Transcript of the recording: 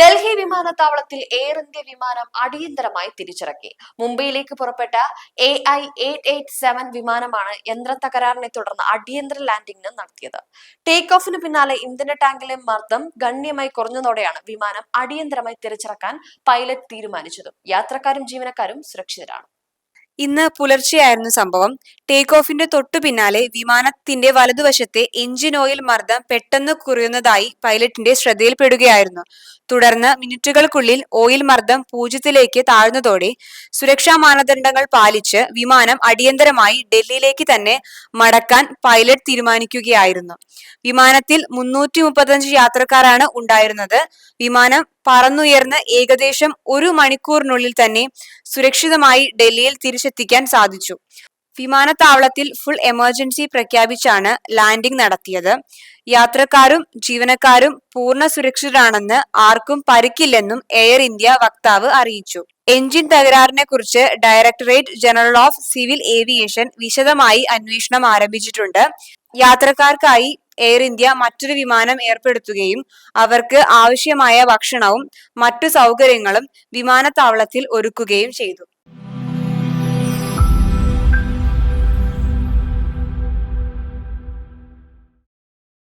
ഡൽഹി വിമാനത്താവളത്തിൽ air India വിമാനം അടിയന്തരമായി തിരിച്ചിറക്കി. മുംബൈയിലേക്ക് പുറപ്പെട്ട A I eight eight seven വിമാനമാണ് യന്ത്ര തകരാറിനെ തുടർന്ന് അടിയന്തര ലാൻഡിംഗ് നടത്തിയത്. ടേക്ക് ഓഫിന് പിന്നാലെ ഇന്ധന ടാങ്കിലെ മർദ്ദം ഗണ്യമായി കുറഞ്ഞതോടെയാണ് വിമാനം അടിയന്തരമായി തിരിച്ചിറക്കാൻ പൈലറ്റ് തീരുമാനിച്ചത്. യാത്രക്കാരും ജീവനക്കാരും സുരക്ഷിതരാണ്. ഇന്ന് പുലർച്ചെയായിരുന്നു സംഭവം. ടേക്ക് ഓഫിന്റെ തൊട്ടു പിന്നാലെ വിമാനത്തിന്റെ വലതുവശത്തെ എഞ്ചിൻ ഓയിൽ മർദ്ദം പെട്ടെന്ന് കുറയുന്നതായി പൈലറ്റിന്റെ ശ്രദ്ധയിൽപ്പെടുകയായിരുന്നു. തുടർന്ന് മിനിറ്റുകൾക്കുള്ളിൽ ഓയിൽ മർദ്ദം പൂജ്യത്തിലേക്ക് താഴ്ന്നതോടെ സുരക്ഷാ മാനദണ്ഡങ്ങൾ പാലിച്ച് വിമാനം അടിയന്തരമായി ഡൽഹിയിലേക്ക് തന്നെ മടക്കാൻ പൈലറ്റ് തീരുമാനിക്കുകയായിരുന്നു. വിമാനത്തിൽ മുന്നൂറ്റി യാത്രക്കാരാണ് ഉണ്ടായിരുന്നത്. വിമാനം പറന്നുയർന്ന് ഏകദേശം ഒരു മണിക്കൂറിനുള്ളിൽ തന്നെ സുരക്ഷിതമായി ഡൽഹിയിൽ തിരിച്ചെത്തിക്കാൻ സാധിച്ചു. വിമാനത്താവളത്തിൽ ഫുൾ എമർജൻസി പ്രഖ്യാപിച്ചാണ് ലാൻഡിംഗ് നടത്തിയത്. യാത്രക്കാരും ജീവനക്കാരും പൂർണ സുരക്ഷിതരാണെന്ന് ആർക്കും പരിക്കില്ലെന്നും എയർ ഇന്ത്യ വക്താവ് അറിയിച്ചു. എഞ്ചിൻ തകരാറിനെ കുറിച്ച് directorate general of civil aviation വിശദമായി അന്വേഷണം ആരംഭിച്ചിട്ടുണ്ട്. യാത്രക്കാർക്കായി എയർ ഇന്ത്യ മറ്റൊരു വിമാനം ഏർപ്പെടുത്തുകയും അവർക്ക് ആവശ്യമായ ഭക്ഷണവും മറ്റു സൗകര്യങ്ങളും വിമാനത്താവളത്തിൽ ഒരുക്കുകയും ചെയ്തു.